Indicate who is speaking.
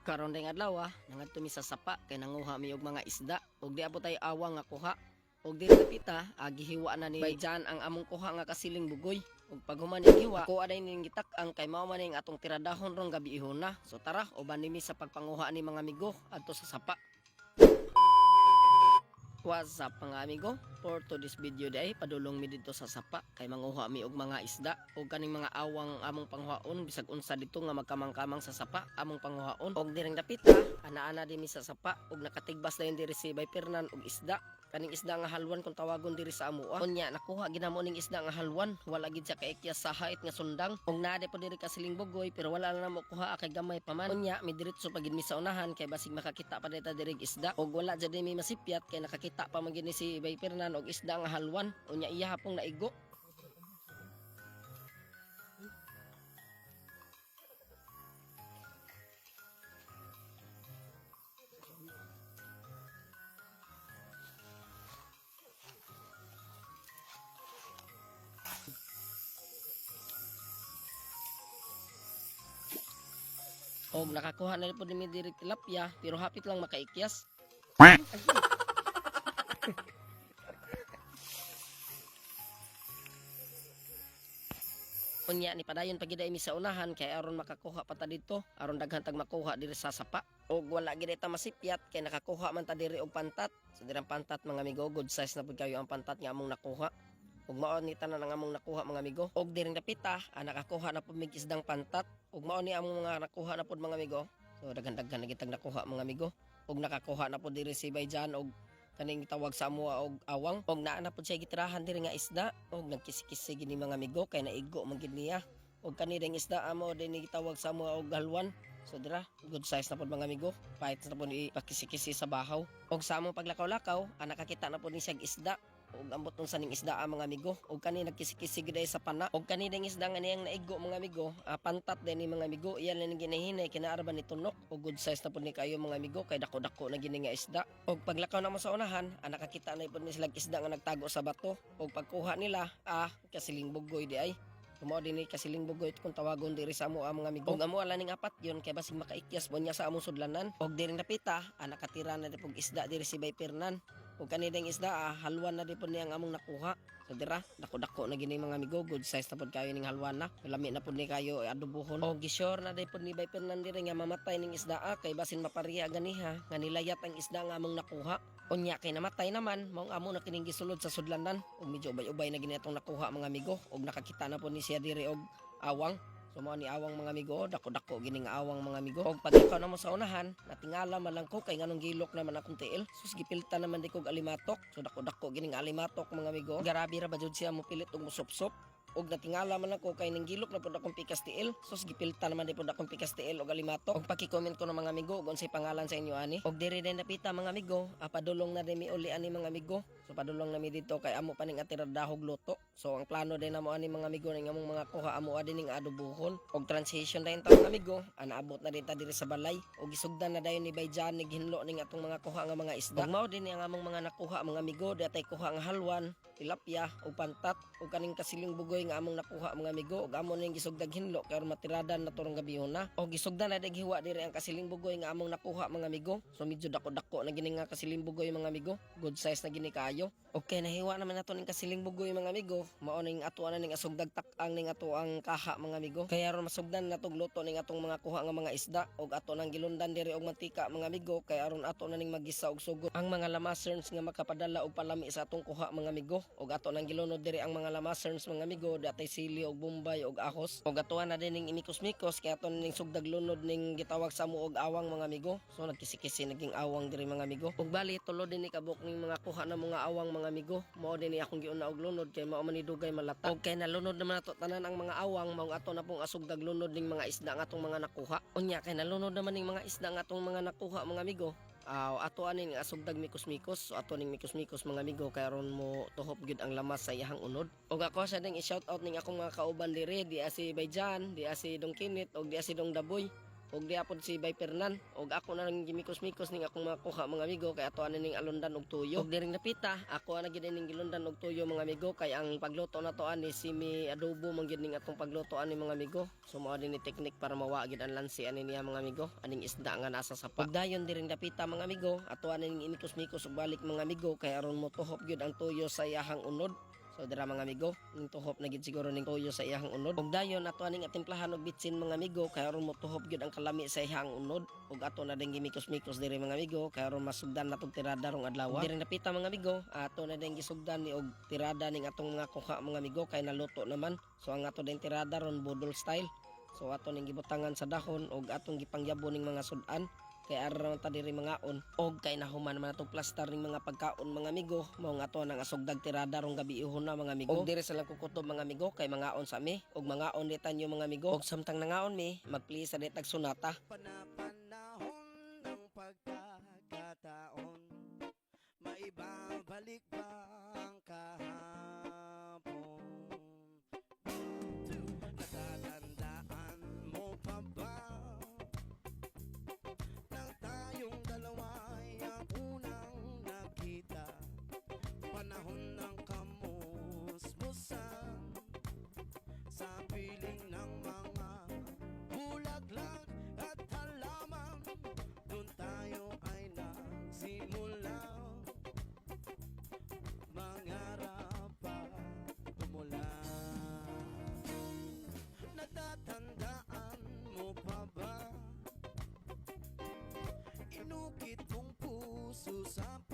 Speaker 1: Karon ding adlaw ah, nangadto mi sa sapa kay nanguha mi og mga isda ug di abot ay awang nga kuha. Ug diri kapita, agihiwa na ni Bayjan ang among kuha nga kasiling bugoy. Ug pag human ning hiwa, ako aday ning gitak-ang kay mao man ning atong tiradahon rong gabi ihon na. So tara, uban nimi sa pagpanguha ni mga amigo adto sa sapa. What's up mga amigo? For to this video day, padulong mi dito sa sapa. Kay manguha mi og mga isda. Ug kaning mga awang among panghuhaon bisag unsa dito nga magkamang-kamang sa sapa among panghuhaon. Og direng dapita ana-ana din mi sa sapa. Ug nakatigbas na diri si Baypernan og isda kaning isda nga halwan kung tawagon diri sa amoa unya nakuha ginamo ning isda nga halwan. Wala gid siya kaikyas sa hait nga sundang. Ug naade po diri ka siling bugoy pero wala na mo kuha kay gamay pa man. Unya mi diretso pa gid sa unahan kay basig makakita pa dita diri isda. Ug wala jud mi masipyat kay nakakita pa man gid ni si Baypernan og isda nga halwan. Unya iya hapong naigo og nakakuha na rin po ni diri tilapia pero hapit lang makaikyas. Unya ni padayon pagida mi sa unahan kay aron makakuha pa ta dito. Aron daghan tag makuha diri sa sapa. Og wala gid ta masipyat kay nakakuha man ta diri og pantat. Sa dirang pantat mga amigo good size na pud kayo ang pantat nga among nakuha ug mao ni tanan ang among nakuha mga amigo. Og diring dapita ah, nakakuha na pud mig isdang pantat. Ug mao ni among mga nakuha na pud mga amigo. So daghan-daghan na nakuha mga amigo. Ug nakakuha na pud diri si Bayjan og kaning tawag sa amuha og awang. Og naa na pud siya gitirahan diri nga isda. Og nagkisikisi gini mga amigo kay naigo man gid niya. Og kani ding isda amo din ni gitawag sa amuha og halwan. So dira, good size na po mga amigo. Pahit na po ni pakisikisi sa bahaw. Og sa among paglakaw-lakaw, ah, nakakita na po ni siyang isda. Og ambot nun sa ning isda ah, mga amigo. Og kani nagkisikisi gid sa pana. Og kani ding isda nga niyang naigo mga amigo. ah, pantat din ni mga amigo. Iyan lang ginahinay kinaarban ni tunok. Og good size na po ni kayo mga amigo. Kay dako-dako na gini nga isda. Og paglakaw na mo sa unahan, ah, nakakita na po ni silang isda nga nagtago sa bato. Og pagkuha nila, ah, kasiling bugoy di ay. Tumo din ni kasiling bugoy kung tawagon diri sa amo ang mga amigo. Og amo ala ning apat yon kay basig makaikyas mo niya sa among sudlanan. Og diri napita, ah, nakatira na di pug isda diri si Baypernan. Og kani ding isda ah, halwan na di po niyang among nakuha. So dira, dako-dako na gini mga amigo, good size na pod kayo ning halwan na. Lami na pod ni kayo eh, adubuhon. Og gisure na di pod ni Baypernan diri nga mamatay ning isda ah, kay basin mapariya ganiha nga nilayat ang isda nga among nakuha. Unya kay namatay naman, maong amo na kining gisulod sa sudlanan. Og medyo ubay-ubay na gini atong nakuha mga amigo. Og nakakita na po ni siya diri og awang. So mao ni awang mga amigo, dako-dako gining awang mga amigo. Og pag ikaw na mo sa unahan, natingala man lang ko kay nganong gilok naman akong tiil. Sus gipilta naman di kog alimatok. So dako-dako gining alimatok mga amigo. Garabi ra ba jud siya mo pilit og musop-sop. Og natingala man ako kay ning gilok na pud akong pikas tiil. Sus gipilta naman di pud akong pikas tiil og alimatok. Og paki-comment ko ng mga amigo kung unsay pangalan sa inyo ani. Og diri din napita mga amigo, ah, padulong na din mi uli ani mga amigo. So padulong na mi dito kay amo pa ning atira dahog luto. So ang plano din namo ani mga amigo ning among mga kuha amo adin ning adubuhon. Og transition dayon ta mga amigo, anaabot na din ta diri sa balay. Og isugdan na dayon ni Bayjan ni ginlo ning atong mga kuha nga mga isda. Og mao din ang among mga nakuha mga amigo, datay kuha nga halwan, tilapia ug pantat ug kaning kasiling bugoy nga among nakuha mga amigo ug amo ning gisugdag hinlo kay matiradan na turong gabihon na og gisugdan na dag hiwa diri ang kasiling bugoy nga among nakuha mga amigo so medyo dako-dako na gini nga kasiling bugoy mga amigo good size na gini kayo Okay, nahiwa naman nato ning kasiling bugoy mga amigo. Mao ning na ning asugdag tak-ang ning ato ang kaha mga amigo. Kaya ron masugdan natong luto ning atong mga kuha nga mga isda og ato nang gilundan diri og mantika mga amigo kay aron ato na ning magisa og sugot ang mga lamaserns nga makapadala og palami sa atong kuha mga amigo og ato nang gilunod diri ang mga lamaserns mga amigo datay sili og bombay og ahos og ato na din ning imikos-mikos kay ato ning sugdag lunod ning gitawag sa mo og awang mga amigo. So nagkisi-kisi naging awang diri mga amigo. Og bali tulo din ni kabuk ning mga kuha na mga awang mga amigo. Mao din ni akong giuna og lunod kay mao man ni dugay malata. Og kay nalunod naman nato tanan ang mga awang mao ato na pong asugdag lunod ning mga isda nga atong mga nakuha. Unya kay nalunod naman ning mga isda nga atong mga nakuha mga amigo. Aw ato aning asugdag mikos-mikos so ato ning mikos-mikos mga amigo kay aron mo tuhop gyud ang lamas sa iyang unod. Og ako sa ding i-shout out ning akong mga kauban diri di si Bayjan, di si Dong Kinit og di si Dong Daboy. Og diapon si Bay Pernan og ako na lang gimikos-mikos ning akong mga kuha mga amigo. Kay ato ani ning alundan og tuyo og diring napita ako ana gid ning gilundan og tuyo mga amigo. Kay ang pagluto na to ani simi adobo man gid ning atong pagluto ani mga amigo. So mao din ni teknik para mawa gid ang lansi ani niya mga amigo. Aning isda nga nasa sapa og dayon diring napita mga amigo ato ani ning imikos-mikos og balik mga amigo. Kay aron mo tuhop gyud ang tuyo sa iyahang unod So dira mga amigo, ning tuhop na gid siguro ning tuyo sa iyang unod. Ug dayon ato aning atimplahan og bitsin mga amigo kay aron mo tuhop gyud ang kalami sa iyang unod. Ug ato na ding gimikos-mikos diri mga amigo kay aron masugdan natong tirada rong adlaw. Diri napita mga amigo, ato na ding gisugdan ni og tirada ning atong mga kuha mga amigo kay naluto naman. So ang ato ding tirada ron budol style. So ato ning gibutangan sa dahon og atong gipangyabo ning mga sudan kay araw ta diri mga on og kay nahuman man atong plaster ning mga pagkaon mga amigo. Mao nga to nang asugdag tirada rong gabi ihon na mga amigo. Og diri sa lang kukutob mga amigo kay mga on sa mi. Og mga on ditan yo mga amigo. Og samtang nangaon mi magpli sa ditag sunata
Speaker 2: Panapanahon ng pagkakataon. Maibabalik ba ang ba